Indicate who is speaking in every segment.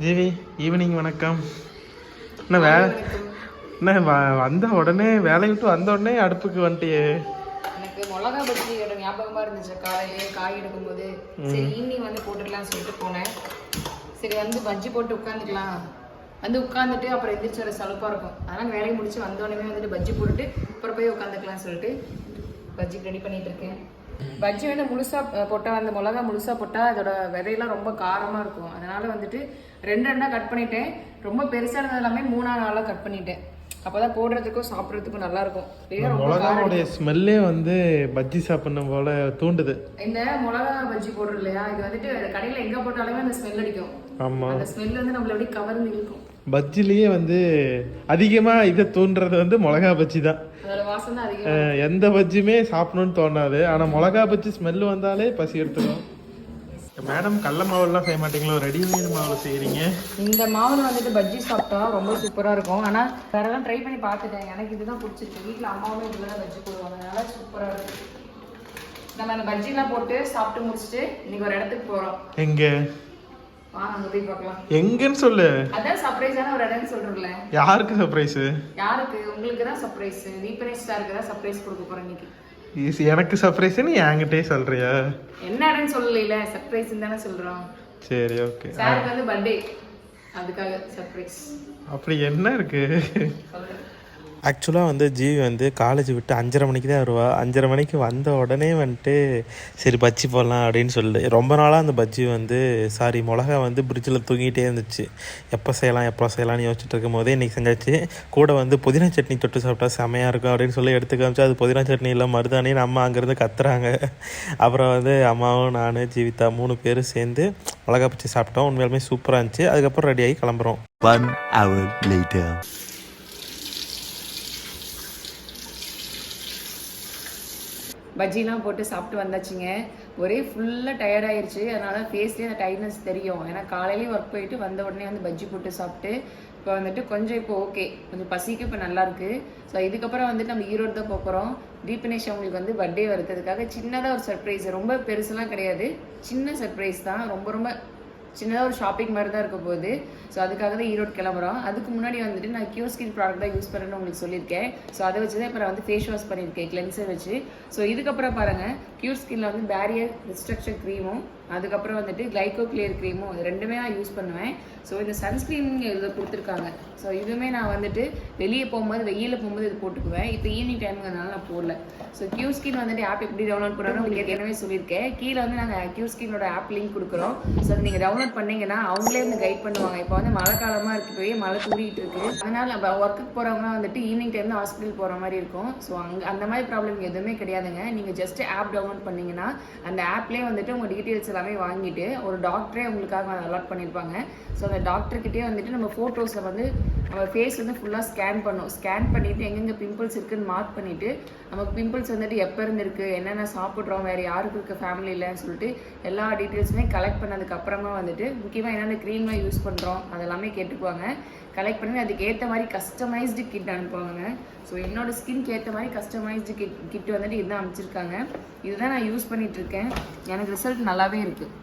Speaker 1: ஜீவி evening வணக்கம். என்ன வே என்ன வ- வந்த உடனே வேலையை விட்டு வந்த உடனே அடுப்புக்கு வந்துட்டியே.
Speaker 2: எனக்கு மிளகா பஜ்ஜியோட ஞாபகமா இருந்துச்சு. காலையிலே காய் எடுக்கும்போது. சரி ஈவினிங் வந்து போட்டுக்கலாம்னு சொல்லிட்டு போனேன். சரி வந்து பஜ்ஜி போட்டு உட்காந்துக்கலாம் வந்து உட்காந்துட்டு அப்புறம் எந்திரிச்சு வர சலுப்பா இருக்கும். அதனால வேலையை முடிச்சு வந்த உடனே வந்துட்டு பஜ்ஜி போட்டுட்டு அப்புறம் போய் உட்காந்துக்கலாம்னு சொல்லிட்டு பஜ்ஜிக்கு ரெடி பண்ணிட்டு இருக்கேன். பஜ்ஜி வந்து முழுசா அஹ், போட்டா அந்த மிளகா முழுசா போட்டா அதோட விதையெல்லாம் ரொம்ப காரமா இருக்கும். அதனால வந்துட்டு ரெண்டு ரெண்டா கட் பண்ணிட்டேன். ரொம்ப பெருசா இருந்தது எல்லாமே மூணா நாளா கட் பண்ணிட்டேன். அப்பதான் போடுறதுக்கும் சாப்பிட்றதுக்கும் நல்லா இருக்கும்.
Speaker 1: மிளகாவுடைய ஸ்மெல்லே வந்து பஜ்ஜி சாப்பிடணும் போல தூண்டுது.
Speaker 2: இந்த மிளகா பஜ்ஜி போடுறோம் இல்லையா? இது வந்துட்டு கடையில எங்க போட்டாலுமே அந்த ஸ்மெல் அடிக்கும்.
Speaker 1: ஆமாம்
Speaker 2: அந்த ஸ்மெல் வந்து நம்மள அப்படியே கவர்ந்து இழுக்கும்.
Speaker 1: பஜ்ஜிலேயே வந்து அதிகமாக இதை தூண்டுறது வந்து மிளகா பஜ்ஜி தான்.
Speaker 2: அதிகம்.
Speaker 1: எந்த பஜ்ஜியுமே சாப்பிடணும்னு தோணாது. ஆனால் மிளகா பஜ்ஜி ஸ்மெல் வந்தாலே பசி எடுத்துடும் மேடம் கடல மாவுலாம் செய்ய மாட்டீங்களோ? ரெடிமேட் மாவில் செய்கிறீங்க
Speaker 2: இந்த மாவுல வந்துட்டு பஜ்ஜி சாப்பிட்டா ரொம்ப சூப்பரா இருக்கும். ஆனா வேற எல்லாம் ட்ரை பண்ணி பார்த்துட்டேன். எனக்கு இதுதான் பிடிச்சிருக்கு. வீட்ல அம்மாவும் இதுல தான் பஜ்ஜி போடுவாங்க. அதனால சூப்பரா இருக்கு. நம்ம அந்த பஜ்ஜிலாம் போட்டு சாப்பிட்டு முடிச்சுட்டு இன்னைக்கு ஒரு இடத்துக்கு போறோம்.
Speaker 1: எங்கே
Speaker 2: வாங்க அங்க போய் பார்க்கலாம்
Speaker 1: எங்கன்னு சொல்லு.
Speaker 2: அதான் சர்ப்ரைஸான ஒரு இடம்னு சொல்றோம்ல
Speaker 1: யாருக்கு சர்ப்ரைஸு
Speaker 2: யாருக்கு? உங்களுக்கு தான் சர்ப்ரைஸ் தீபனேஷ் ஸ்டாருக்கு தான் சர்ப்ரைஸ் கொடுக்க போறேன் இன்னைக்கு?
Speaker 1: எனக்கு சர்ப்ரைஸ் நீ என்கிட்டே சொல்றியா?
Speaker 2: என்ன இடம்னு சொல்லல சர்ப்ரைஸ் தானே சொல்றோம்.
Speaker 1: சரி ஓகே
Speaker 2: சாருக்கு வந்து பர்த்டே அதுக்காக சர்ப்ரைஸ்
Speaker 1: அப்படி என்ன இருக்கு? ஆக்சுவலாக வந்து ஜீவி வந்து காலேஜ் விட்டு அஞ்சரை மணிக்கு தான் வருவா. அஞ்சரை மணிக்கு வந்த உடனே வந்துட்டு சரி பஜ்ஜி போடலாம் அப்படின்னு சொல்லி ரொம்ப நாளாக அந்த பஜ்ஜி வந்து சாரி மிளகா வந்து பிரிட்ஜில் தூங்கிட்டே இருந்துச்சு. எப்போ செய்யலாம் எப்போ செய்யலாம்னு யோசிச்சுட்டு இருக்கும் போதே இன்றைக்கி செஞ்சாச்சு. கூட வந்து புதினா சட்னி தொட்டு சாப்பிட்டா செமையாக இருக்கும் அப்படின்னு சொல்லி எடுத்து காமிச்சு அது புதினா சட்னி இல்லை மருதாணின்னு அம்மா அங்கேருந்து கத்துறாங்க. அப்புறம் வந்து அம்மாவும் நான் ஜீவிதா மூணு பேரும் சேர்ந்து மிளகா பச்சி சாப்பிட்டோம். உண்மையாலுமே சூப்பராக இருந்துச்சு. அதுக்கப்புறம் ரெடி ஆகி கிளம்புறோம்.
Speaker 3: ஒன் hour லேட்டர்
Speaker 2: பஜ்ஜிலாம் போட்டு சாப்பிட்டு வந்தாச்சுங்க. ஒரே ஃபுல்லாக டயர்டாயிருச்சு அதனால ஃபேஸ்லேயே அந்த டைட்னஸ் தெரியும். ஏன்னா காலையிலேயே ஒர்க் போயிட்டு வந்த உடனே வந்து பஜ்ஜி போட்டு சாப்பிட்டு இப்போ வந்துட்டு கொஞ்சம் இப்போ ஓகே கொஞ்சம் பசிக்கு இப்போ நல்லாயிருக்கு ஸோ இதுக்கப்புறம் வந்துட்டு நம்ம ஈரோடு தான் போகிறோம் தீபனேஷ் அவங்களுக்கு வந்து பர்த்டே வருதுக்காக சின்னதாக ஒரு சர்ப்ரைஸ் ரொம்ப பெருசுலாம் கிடையாது. சின்ன சர்ப்ரைஸ் தான். ரொம்ப ரொம்ப சின்னதாக ஒரு ஷாப்பிங் மாதிரி தான் இருக்க போகுது. ஸோ அதுக்காக தான் ஈரோடு கிளம்புறோம். அதுக்கு முன்னாடி வந்துட்டு நான் கியூ ஸ்கின் ப்ராடக்ட் தான் யூஸ் பண்ணுறேன்னு உங்களுக்கு சொல்லியிருக்கேன். ஸோ அதை வச்சு தான் இப்போ நான் வந்து ஃபேஸ் வாஷ் பண்ணியிருக்கேன் கிளென்சர் வச்சு. ஸோ இதுக்கப்புறம் பாருங்கள் கியூர் ஸ்கின்ல வந்து பேரியர் ரிஸ்ட்ரக்சர் க்ரீமும் அதுக்கப்புறம் வந்துட்டு கிளைகோ கிளியர் க்ரீமும் இது ரெண்டுமே நான் யூஸ் பண்ணுவேன். ஸோ இந்த சன்ஸ்க்ரீன் இதை கொடுத்துருக்காங்க. ஸோ இதுவுமே நான் வந்துட்டு வெளியே போகும்போது வெயிலில் போகும்போது இது போட்டுக்குவேன். இப்போ ஈவினிங் டைமுங்கிறதுனால நான் போடல. ஸோ கியூ ஸ்கின் வந்துட்டு ஆப் எப்படி டவுன்லோட் பண்ணுறோம் உங்களுக்கு ஏற்கனவே சொல்லியிருக்கேன். கீழே வந்து நாங்கள் கியூ ஸ்கின்னோட ஆப் லிங்க் கொடுக்குறோம். ஸோ அதை நீங்கள் டவுன்லோட் பண்ணீங்கன்னா அவங்களே வந்து கைட் பண்ணுவாங்க. இப்போ வந்து மழை காலமாக இருக்கு போய் மழை தூரிட்டு இருக்கு. அதனால் நம்ம ஒர்க்குக்கு போகிறவங்க வந்துட்டு ஈவினிங் டைமில் ஹாஸ்பிட்டல் போகிற மாதிரி இருக்கும். ஸோ அங்கே அந்த மாதிரி ப்ராப்ளம் எதுவுமே கிடையாதுங்க. நீங்கள் ஜஸ்ட் ஆப் டவுன்லோட் பண்ணீங்கன்னா அந்த ஆப்லேயே வந்துட்டு உங்கள் டீட்டெயில்ஸ் எல்லாமே வாங்கிட்டு ஒரு டாக்டரே உங்களுக்காக அலாட் பண்ணியிருப்பாங்க ஸோ அந்த டாக்டர்கிட்டே வந்துட்டு நம்ம ஃபோட்டோஸை வந்து ஃபேஸ் வந்து ஃபுல்லாக ஸ்கேன் பண்ணும். ஸ்கேன் பண்ணிவிட்டு எங்கெங்கே பிம்பிள்ஸ் இருக்குன்னு மார்க் பண்ணிவிட்டு நமக்கு பிம்பிள்ஸ் வந்துட்டு எப்போ இருந்துருக்குது என்னென்ன சாப்பிட்றோம் வேறு யாருக்கு ஃபேமிலி இல்லைன்னு சொல்லிட்டு எல்லா டீட்டெயில்ஸுமே கலெக்ட் பண்ணதுக்கப்புறமா வந்துட்டு முக்கியமாக என்னென்ன க்ரீம்லாம் யூஸ் பண்ணுறோம் அதெல்லாமே கேட்டுக்குவாங்க. கலெக்ட் பண்ணி அதுக்கு ஏற்ற மாதிரி கஸ்டமைஸ்டு கிட் அனுப்புவாங்க. ஸோ என்னோடய ஸ்கின்க்கு ஏற்ற மாதிரி கஸ்டமைஸ்டு கிட் கிட் வந்துட்டு இதுதான் அனுப்பிச்சிருக்காங்க. இதுதான் நான் யூஸ் பண்ணிகிட்ருக்கேன் இருக்கேன். எனக்கு ரிசல்ட் நல்லாவே இருக்குது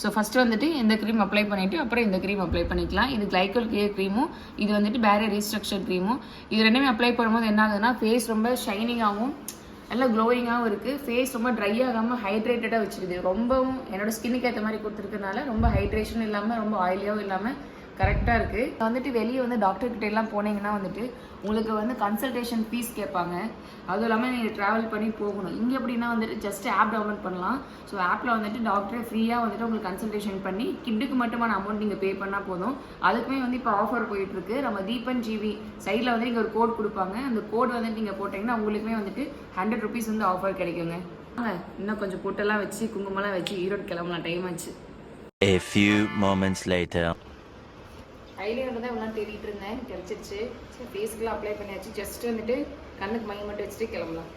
Speaker 2: ஸோ ஃபஸ்ட்டு வந்துட்டு இந்த க்ரீம் அப்ளை பண்ணிவிட்டு அப்புறம் இந்த க்ரீம் அப்ளை பண்ணிக்கலாம். இது கிளைக்கோல் கிளியர் க்ரீமும் இது வந்துட்டு பேரியர் ரீஸ்ட்ரக்சர் க்ரீமும் இது ரெண்டுமே அப்ளை பண்ணும்போது என்ன ஆகுதுன்னா ஃபேஸ் ரொம்ப ஷைனிங்காகவும் நல்லா க்ளோயிங்காகவும் இருக்குது ஃபேஸ் ரொம்ப ட்ரை ஆகாமல் ஹைட்ரேட்டடாக வச்சுருது ரொம்பவும் என்னோடய ஸ்கின்னுக்கு ஏற்ற மாதிரி கொடுத்துருக்கனால ரொம்ப ஹைட்ரேஷன் இல்லாமல் ரொம்ப ஆயிலியாகவும் இல்லாமல் கரெக்டாக இருக்குது வந்துட்டு வெளியே வந்து டாக்டர்கிட்ட எல்லாம் போனீங்கன்னா வந்துட்டு உங்களுக்கு வந்து கன்சல்டேஷன் ஃபீஸ் கேட்பாங்க. அதுவும் இல்லாமல் நீங்கள் ட்ராவல் பண்ணி போகணும். இங்கே எப்படின்னா வந்துட்டு ஜஸ்ட் ஆப் டவுன்லோட் பண்ணலாம். ஸோ ஆப்பில் வந்துட்டு டாக்டரை ஃப்ரீயாக வந்துட்டு உங்களுக்கு கன்சல்டேஷன் பண்ணி கிட்டுக்கு மட்டுமான அமௌண்ட் நீங்கள் பே பண்ணால் போதும். அதுக்குமே வந்து இப்போ ஆஃபர் போயிட்டுருக்கு நம்ம தீபன் ஜிவி சைடில் வந்து இங்கே ஒரு கோட் கொடுப்பாங்க. அந்த கோட் வந்துட்டு நீங்கள் போட்டிங்கன்னா உங்களுக்குமே வந்துட்டு ஹண்ட்ரட் ருபீஸ் வந்து ஆஃபர் கிடைக்குங்க. இன்னும் கொஞ்சம் பொட்டெல்லாம் வச்சு குங்குமம்லாம் வச்சு ஈரோடு கிளம்பலாம். டைம் ஆச்சு.
Speaker 3: A few moments later.
Speaker 2: Eyeliner தான் இவ்வளோ தேடிட்டு இருந்தேன். கிடச்சிருச்சு. சரி ஃபேஸ்க்குலாம் அப்ளை பண்ணியாச்சு. ஜஸ்ட் வந்துட்டு கண்ணுக்கு மை மட்டும் வச்சுட்டு கிளம்பலாம்.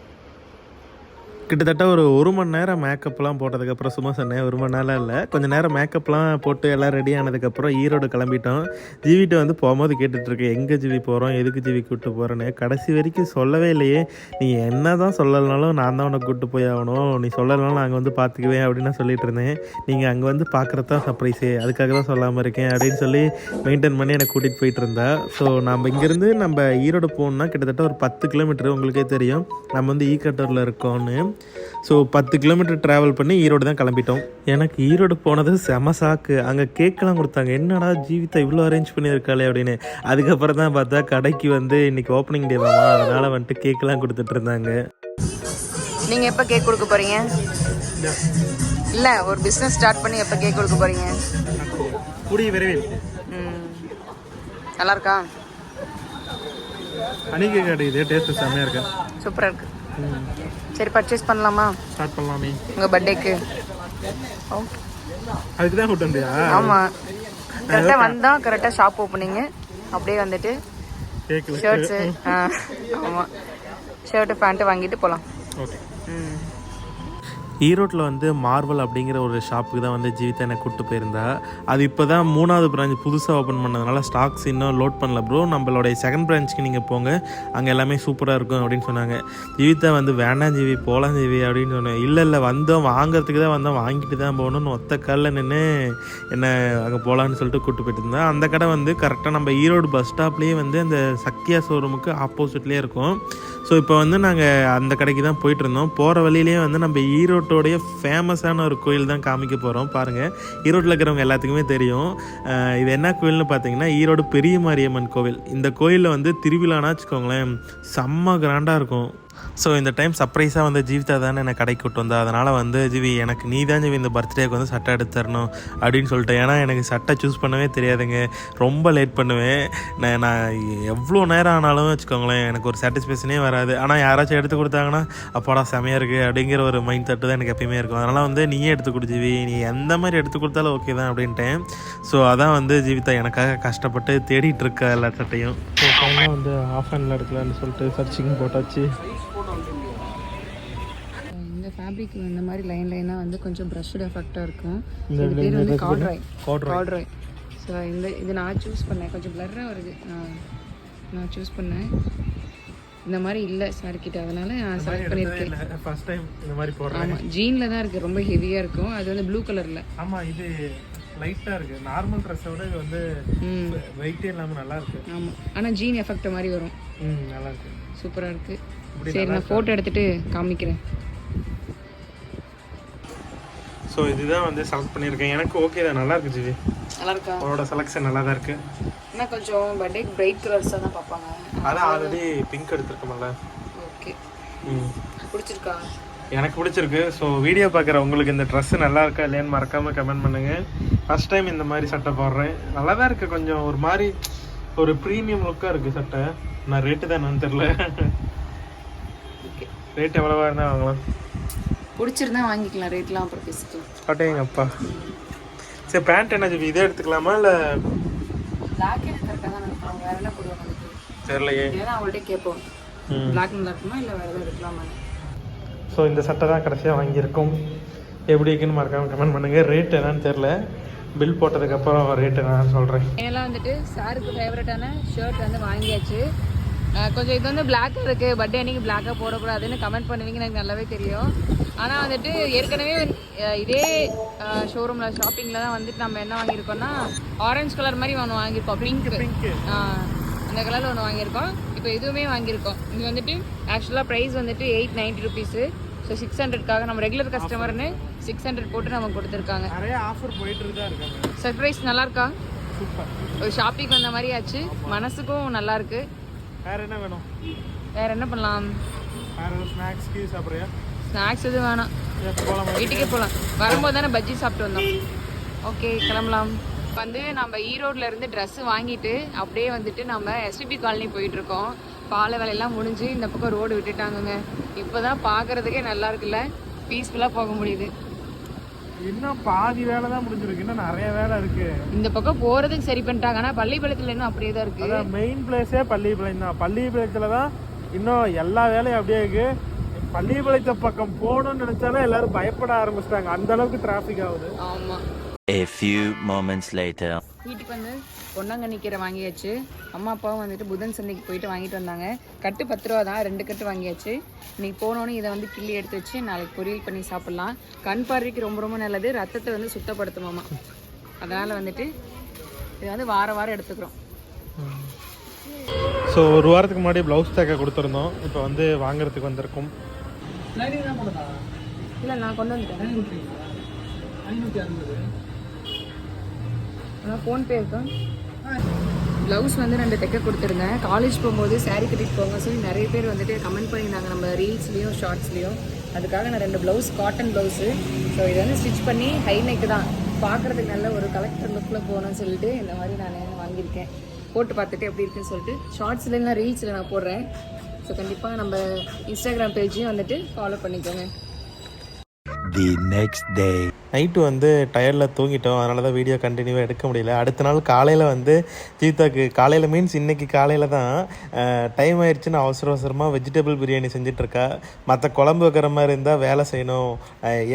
Speaker 1: கிட்டத்தட்ட ஒரு ஒரு மணி நேரம் மேக்கப்லாம் போட்டதுக்கப்புறம் சும்மா சொன்னேன் ஒரு மணி நேரம் இல்லை. கொஞ்சம் நேரம் மேக்கப்லாம் போட்டு எல்லாம் ரெடி ஆனதுக்கப்புறம் ஈரோடு கிளம்பிட்டோம். ஜிவிட்டு வந்து போகும்போது கேட்டுட்ருக்கு எங்கே ஜீவி போகிறோம் எதுக்கு ஜீவி கூப்பிட்டு போகிறேன்னு கடைசி வரைக்கும் சொல்லவே இல்லையே. நீ என்ன தான் சொல்லலைனாலும் நான் தான் உனக்கு கூப்பிட்டு போய் ஆகணும். நீ சொல்லலைனாலும் நாங்கள் வந்து பார்த்துக்குவேன் அப்படின்னு சொல்லிட்டு இருந்தேன். நீங்கள் அங்கே வந்து பார்க்குறது தான் சர்ப்ரைஸே அதுக்காக தான் சொல்லாமல் இருக்கேன் அப்படின்னு சொல்லி மெயின்டைன் பண்ணி என்னை கூட்டிகிட்டு போயிட்டு இருந்தா. ஸோ நம்ம இங்கேருந்து நம்ம ஈரோடு போகணுன்னா கிட்டத்தட்ட ஒரு பத்து கிலோமீட்டர் உங்களுக்கே தெரியும். நம்ம வந்து ஈக்கட்டூரில் இருக்கோம்னு. ஸோ பத்து கிலோமீட்டர் ட்ராவல் பண்ணி ஈரோடு தான் கிளம்பிட்டோம். எனக்கு ஈரோடு போனது செம சாக்கு அங்கே கேக்கெல்லாம் கொடுத்தாங்க. என்னடா ஜீவிதா இவ்வளோ அரேஞ்ச் பண்ணியிருக்காளே அப்படின்னு. அதுக்கப்புறம் தான் பார்த்தா கடைக்கு வந்து இன்னைக்கு ஓப்பனிங் டே வாமா அதனால் வந்துட்டு கேக்கெல்லாம் கொடுத்துட்டு இருந்தாங்க.
Speaker 2: நீங்கள் எப்போ கேக் கொடுக்க போகிறீங்க இல்லை. ஒரு பிஸ்னஸ் ஸ்டார்ட் பண்ணி எப்போ கேக் கொடுக்க போகிறீங்க
Speaker 1: கூடிய விரைவில்.
Speaker 2: ம். நல்லா இருக்கா?
Speaker 1: அணிகை கிடைக்குது. டேஸ்ட்டு செம்மையாக இருக்கேன்
Speaker 2: சூப்பராக இருக்கு. சரி பர்ச்சேஸ் பண்ணலாமா?
Speaker 1: ஸ்டார்ட் பண்ணலாமே.
Speaker 2: உங்கள் பர்த்டேக்கு ஓகே.
Speaker 1: அதுக்கு தான் கூட்டு வந்தியா?
Speaker 2: ஆமாம் கரெக்டாக வந்தோம் கரெக்டாக ஷாப் ஓப்பனிங்கு அப்படியே வந்துட்டு ஷர்ட்ஸு ஆ ஆமாம் ஷர்ட்டு பேண்ட்டு வாங்கிட்டு போகலாம்
Speaker 1: ஓகே
Speaker 2: ம்.
Speaker 1: ஈரோட்டில் வந்து மார்வல் அப்படிங்கிற ஒரு ஷாப்புக்கு தான் வந்து ஜீவிதா என்னை கூப்பிட்டு போயிருந்தா. அது இப்போ தான் மூணாவது பிரான்ச் புதுசாக ஓப்பன் பண்ணதுனால ஸ்டாக்ஸ் இன்னும் லோட் பண்ணல ப்ரோ நம்மளுடைய செகண்ட் பிரான்ச்சுக்கு நீங்கள் போங்க. அங்கே எல்லாமே சூப்பராக இருக்கும் அப்படின்னு சொன்னாங்க. ஜீவிதா வந்து வேண்டாம் ஜீவி போகலாம் ஜீவி அப்படின்னு சொன்னேன். இல்லை இல்லை வந்தோம். வாங்குறதுக்கு தான் வந்தோம். வாங்கிட்டு தான் போகணும்னு ஒத்த காலில் நின்று என்னை அங்கே போகலான்னு சொல்லிட்டு கூப்பிட்டு போயிட்டு இருந்தேன். அந்த கடை வந்து கரெக்டாக நம்ம ஈரோடு பஸ் ஸ்டாப்லேயே வந்து அந்த சக்தியா ஷோரூமுக்கு ஆப்போசிட்லேயே இருக்கும். ஸோ இப்போ வந்து நாங்கள் அந்த கடைக்கு தான் போயிட்டுருந்தோம். போகிற வழியிலேயே வந்து நம்ம ஈரோட்டோடைய ஃபேமஸான ஒரு கோயில் தான் காமிக்க போகிறோம் பாருங்கள் ஈரோட்டில் இருக்கிறவங்க எல்லாத்துக்குமே தெரியும். இது என்ன கோயில்னு பார்த்தீங்கன்னா ஈரோடு பெரிய மாரியம்மன் கோவில். இந்த கோயிலில் வந்து திருவிழானா வச்சுக்கோங்களேன் செம்ம கிராண்டாக இருக்கும். ஸோ இந்த டைம் சர்ப்ரைஸாக வந்து ஜீவிதா தானே என்னை கடைக்கு விட்டு வந்தா. அதனால் வந்து ஜீவி எனக்கு நீ தான் ஜிவி இந்த பர்த்டேக்கு வந்து சட்டை எடுத்து தரணும் அப்படின்னு சொல்லிட்டேன். ஏன்னா எனக்கு சட்டை சூஸ் பண்ணவே தெரியாதுங்க. ரொம்ப லேட் பண்ணுவேன். நான் நான் எவ்வளோ நேரம் ஆனாலும் வச்சுக்கோங்களேன் எனக்கு ஒரு சாட்டிஸ்ஃபேக்ஷனே வராது. ஆனால் யாராச்சும் எடுத்து கொடுத்தாங்கன்னா அப்பாடா செமையாக இருக்குது அப்படிங்கிற ஒரு மைண்ட் செட்டு தான் எனக்கு எப்பயுமே இருக்கும். அதனால் வந்து நீயே எடுத்து கொடு ஜிவி. நீ எந்த மாதிரி எடுத்து கொடுத்தாலும் ஓகே தான் அப்படின்ட்டேன். ஸோ அதான் வந்து ஜீவிதா எனக்காக கஷ்டப்பட்டு தேடிட்டு இருக்க எல்லா சட்டையும் ஸோ வந்து ஆஃப் ஹேண்டில் எடுக்கலான்னு சொல்லிட்டு சர்ச்சிங் போட்டாச்சு.
Speaker 2: ஃபேப்ரிக் இந்த மாதிரி லைன் லைனாக வந்து கொஞ்சம் ப்ரஷ்டு எஃபெக்டாக இருக்கும். இது பேர் வந்து காட்ராய். காட்ராய் ஸோ இந்த இது நான் சூஸ் பண்ணேன். கொஞ்சம் பிளர்ராக வருது. நான் நான் சூஸ் பண்ணேன். இந்த மாதிரி இல்லை சார் கிட்ட. அதனால நான் செலக்ட் பண்ணியிருக்கேன்
Speaker 1: ஃபர்ஸ்ட் டைம் இந்த மாதிரி போடுறேன்.
Speaker 2: ஆமாம் ஜீனில் தான் இருக்குது ரொம்ப ஹெவியாக இருக்கும். அது வந்து ப்ளூ கலரில்
Speaker 1: ஆமாம் இது லைட்டாக இருக்குது நார்மல் ட்ரெஸ்ஸை விட இது வந்து
Speaker 2: ம்.
Speaker 1: வெயிட்டே இல்லாமல் நல்லா இருக்கு.
Speaker 2: ஆமாம் ஆனால் ஜீன் எஃபெக்ட் மாதிரி வரும்.
Speaker 1: ம் நல்லா இருக்கு.
Speaker 2: சூப்பராக இருக்குது சரி நான் ஃபோட்டோ எடுத்துட்டு காமிக்கிறேன்.
Speaker 1: ஸோ இதுதான் வந்து செலக்ட் பண்ணியிருக்கேன். எனக்கு ஓகே தான். நல்லா இருக்கு ஜிவி.
Speaker 2: நல்லா இருக்கா?
Speaker 1: உன்னோட செலெக்ஷன் நல்லா தான் இருக்கு.
Speaker 2: ஆனால் கொஞ்சம் பர்த்டேக்கு பிரைட் கலர்ஸாக தான் பார்ப்பாங்க.
Speaker 1: அதான் ஆல்ரெடி பிங்க் எடுத்துருக்கோம்ல.
Speaker 2: ஓகே
Speaker 1: ம்.
Speaker 2: பிடிச்சிருக்கா?
Speaker 1: எனக்கு பிடிச்சிருக்கு. ஸோ வீடியோ பார்க்குற உங்களுக்கு இந்த ட்ரெஸ் நல்லா இருக்கா இல்லையான்னு மறக்காமல் கமெண்ட் பண்ணுங்கள் ஃபர்ஸ்ட் டைம் இந்த மாதிரி சட்டை போடுறேன். நல்லா தான் இருக்குது கொஞ்சம் ஒரு மாதிரி ஒரு ப்ரீமியம் லுக்காக இருக்குது சட்டை. நான் ரேட்டு தான் என்னன்னு தெரில.
Speaker 2: ஓகே
Speaker 1: ரேட் எவ்வளோவா இருந்தால் வாங்கலாம்.
Speaker 2: பிடிச்சிருந்தா வாங்கிக்கலாம் ரேட்லாம் அப்புறம் பேசிக்கலாம்.
Speaker 1: அட்டேங்க அப்பா சரி பேண்ட் என்ன ஜிவி இதே எடுத்துக்கலாமா இல்லை?
Speaker 2: பிளாக் எனக்கு கரெக்டாக தான் இருக்கும் வேறு என்ன போடுவாங்க
Speaker 1: தெரிலையே
Speaker 2: ஏன்னா அவங்கள்ட்ட கேட்போம். பிளாக் நல்லா இருக்குமா இல்லை வேறு எதாவது எடுக்கலாமா?
Speaker 1: ஸோ இந்த சட்டை தான் கடைசியாக வாங்கியிருக்கோம். எப்படி இருக்குன்னு மறக்காமல் கமெண்ட் பண்ணுங்கள் ரேட் என்னன்னு தெரில பில் போட்டதுக்கப்புறம் ரேட் என்னன்னு சொல்கிறேன்
Speaker 2: ஏன்னா வந்துட்டு சாருக்கு ஃபேவரட்டான ஷர்ட் வந்து வாங்கியாச்சு. கொஞ்சம் இது வந்து பிளாக்காக இருக்குது பர்த்டே அன்னைக்கு பிளாக்காக போடக்கூடாதுன்னு கமெண்ட் பண்ணுவீங்க. எனக்கு நல்லாவே தெரியும். ஆனால் வந்துட்டு ஏற்கனவே இதே ஷோரூமில் ஷாப்பிங்கில் தான் வந்துட்டு நம்ம என்ன வாங்கியிருக்கோம்னா ஆரஞ்சு கலர் மாதிரி ஒன்று வாங்கியிருக்கோம். பிங்க் அந்த கலரில் ஒன்று வாங்கியிருக்கோம். இப்போ இதுவுமே வாங்கியிருக்கோம். இது வந்துட்டு ஆக்சுவலாக ப்ரைஸ் வந்துட்டு eight ninety rupees so six ஹண்ட்ரட்காக நம்ம ரெகுலர் கஸ்டமர்னு சிக்ஸ் ஹண்ட்ரட் போட்டு நமக்கு கொடுத்துருக்காங்க.
Speaker 1: நிறைய ஆஃபர் போயிட்டு தான் இருக்காங்க
Speaker 2: சர்ப்ரைஸ் நல்லா இருக்கா? ஒரு ஷாப்பிங் வந்த மாதிரி ஆச்சு. மனசுக்கும் நல்லா இருக்கு.
Speaker 1: வேற என்ன வேணும்?
Speaker 2: வேற என்ன பண்ணலாம்?
Speaker 1: வேற ஸ்நாக்ஸ் கீ சாப்பிட்றியா?
Speaker 2: ஸ்நாக்ஸ் எதுவும் வேணாம். வீட்டுக்கே போகலாம். வரும்போது தானே பஜ்ஜி சாப்பிட்டு வந்தோம். ஓகே கிளம்பலாம். இப்ப வந்து நம்ம ஈரோட்ல இருந்து Dress வாங்கிட்டு அப்படியே வந்துட்டு நம்ம எஸ்டிபி காலனி போயிட்டு இருக்கோம் பாலை வேலையெல்லாம் முடிஞ்சு இந்த பக்கம் ரோடு விட்டுட்டாங்கங்க. இப்போதான் பார்க்கறதுக்கே நல்லா இருக்குல்ல? பீஸ்ஃபுல்லாக போக முடியுது.
Speaker 1: இன்னும் பாதி வேலை தான் முடிஞ்சிருக்கு. இன்னும் நிறைய வேலை இருக்கு.
Speaker 2: இந்த பக்கம் போறதுக்கு சரி பண்ணிட்டாங்க. ஆனால் பள்ளிப்பாளையத்துல இன்னும் அப்படியே தான் இருக்கு.
Speaker 1: மெயின் பிளேஸே பள்ளிப்பாளையம் தான். பள்ளிப்பாளையத்தில் தான் இன்னும் எல்லா வேலையும் அப்படியே இருக்கு. பள்ளிப்பாளையத்தை பக்கம் போகணும்னு நினைச்சாலே எல்லாரும் பயப்பட ஆரம்பிச்சிட்டாங்க. அந்த அளவுக்கு டிராஃபிக் ஆகுது.
Speaker 2: ஆமா.
Speaker 3: A few moments later.
Speaker 2: வீட்டுக்கு வந்து பொன்னாங்கண்ணி கீரை வாங்கியாச்சு. அம்மா அப்பாவும் வந்துட்டு புதன் சந்தைக்கு போயிட்டு வாங்கிட்டு வந்தாங்க. கட்டு பத்து ரூபா தான் ரெண்டு கட்டு வாங்கியாச்சு. இன்னைக்கு போனோன்னே இதை வந்து கிள்ளி எடுத்து வச்சு நாளைக்கு பொரியல் பண்ணி சாப்பிட்லாம். கண் பார்வைக்கு ரொம்ப ரொம்ப நல்லது. ரத்தத்தை வந்து சுத்தப்படுத்துமாமா அதனால் வந்துட்டு இது வந்து வார வாரம் எடுத்துக்கிறோம்.
Speaker 1: ஸோ ஒரு வாரத்துக்கு முன்னாடி ப்ளவுஸ் தைக்க கொடுத்துருந்தோம். இப்போ வந்து வாங்குறதுக்கு வந்திருக்கோம்.
Speaker 2: இல்லை நான் கொண்டு வந்துட்டேன். ஆனால் ஃபோன்பே இருக்கா ப்ளவுஸ் வந்து ரெண்டு தைக்க கொடுத்துருந்தேன். காலேஜ் போகும்போது சாரீ கட்டிட்டு போங்க சொல்லி நிறைய பேர் வந்துட்டு கமெண்ட் பண்ணியிருந்தாங்க. நம்ம ரீல்ஸ்லேயும் ஷார்ட்ஸ்லேயும் அதுக்காக நான் ரெண்டு ப்ளவுஸ் காட்டன் ப்ளவுஸு ஸோ இதை வந்து ஸ்டிச் பண்ணி ஹை நெக் தான். பார்க்குறதுக்கு நல்ல ஒரு கலெக்டர் லுக்கில் போகணும்னு சொல்லிட்டு இந்த மாதிரி நான் வாங்கியிருக்கேன். போட்டு பார்த்துட்டு எப்படி இருக்குன்னு சொல்லிட்டு ஷார்ட்ஸில் இல்லைன்னா ரீல்ஸில் நான் போடுறேன். ஸோ கண்டிப்பாக நம்ம இன்ஸ்டாகிராம் பேஜையும் வந்துட்டு ஃபாலோ பண்ணிக்கோங்க.
Speaker 3: தி நெக்ஸ்ட் டே
Speaker 1: நைட்டு வந்து டயர்டில் தூங்கிட்டோம். அதனால தான் வீடியோ கண்டினியூவாக எடுக்க முடியல. அடுத்த நாள் காலையில் வந்து ஜீவிதாக்கு காலையில் மீன்ஸ் இன்றைக்கி காலையில் தான் டைம் ஆயிடுச்சுன்னு அவசர அவசரமாக வெஜிடபிள் பிரியாணி செஞ்சிட்ருக்கா மற்ற குழம்பு வைக்கிற மாதிரி இருந்தால் வேலை செய்யணும்.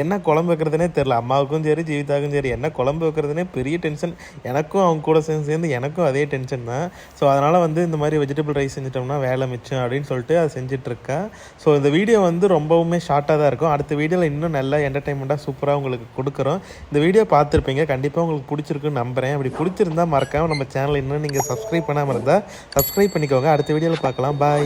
Speaker 1: என்ன குழம்பு வைக்கிறதுனே தெரில அம்மாவுக்கும் சரி ஜீவிதாவுக்கும் சரி. என்ன குழம்பு வைக்கிறதுனே பெரிய டென்ஷன் எனக்கும் அவங்க கூட சேர்ந்து சேர்ந்து எனக்கும் அதே டென்ஷன் தான். ஸோ அதனால் வந்து இந்த மாதிரி வெஜிடபிள் ரைஸ் செஞ்சிட்டோம்னா வேலை மிச்சம் அப்படின்னு சொல்லிட்டு அதை செஞ்சிட்ருக்கேன் ஸோ இந்த வீடியோ வந்து ரொம்பவுமே ஷார்ட்டாக தான் இருக்கும். அடுத்த வீடியோவில் இன்னும் நல்லா என்டர்டைன்மெண்ட்டாக சூப்பராக உங்களுக்கு கொடுக்குறோம். இந்த வீடியோ பார்த்துருப்பீங்க. கண்டிப்பாக உங்களுக்கு பிடிச்சிருக்குன்னு நம்புகிறேன் அப்படி பிடிச்சிருந்தா மறக்காமல் நம்ம சேனல் இன்னும் நீங்கள் சப்ஸ்கிரைப் பண்ணாமல் இருந்தால் சப்ஸ்கிரைப் பண்ணிக்கோங்க. அடுத்த வீடியோவில் பார்க்கலாம். பாய்